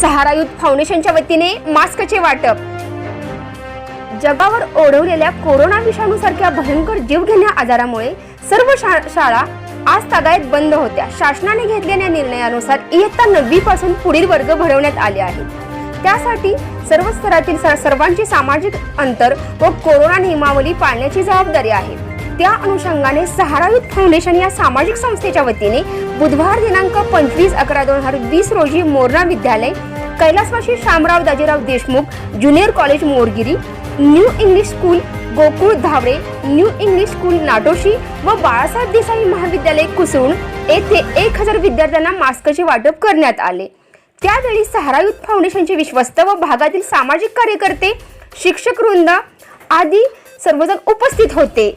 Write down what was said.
सहारा youth फाउंडेशनच्या वतीने मास्कचे वाटप. जगावर ओढवलेल्या कोरोना विषाणूसारख्या भयंकर जीवघेण्या आजारामुळे सर्व शा- शाळा आज तागायत बंद होत्या. शासनाने घेतलेल्या निर्णयानुसार इयत्ता नववी पासून पुढील वर्ग भरवण्यात आले आहेत. त्यासाठी सर्व स्तरातील स- सर्वांची सामाजिक अंतर व कोरोना नियमावली पाळण्याची जबाबदारी आहे. त्या अनुषंगाने सहारा युथ फाउंडेशन या सामाजिक संस्थेच्या वतीने बुधवार दिनांक पंचवीस अकरा दोन हजार वीस रोजी मोरणा विद्यालय कैलासवाशी Shamrao Dajirao Deshmukh junior college Morgiri new English school Gokul Dhawade new English school Natoshi व बाळासाहेब देसाई महाविद्यालय कुसरुण येथे एक हजार विद्यार्थ्यांना मास्कचे वाटप करण्यात आले. त्यावेळी सहारा युथ फाउंडेशनचे विश्वस्त व भागातील सामाजिक कार्यकर्ते शिक्षक वृंद आदी सर्वजण उपस्थित होते.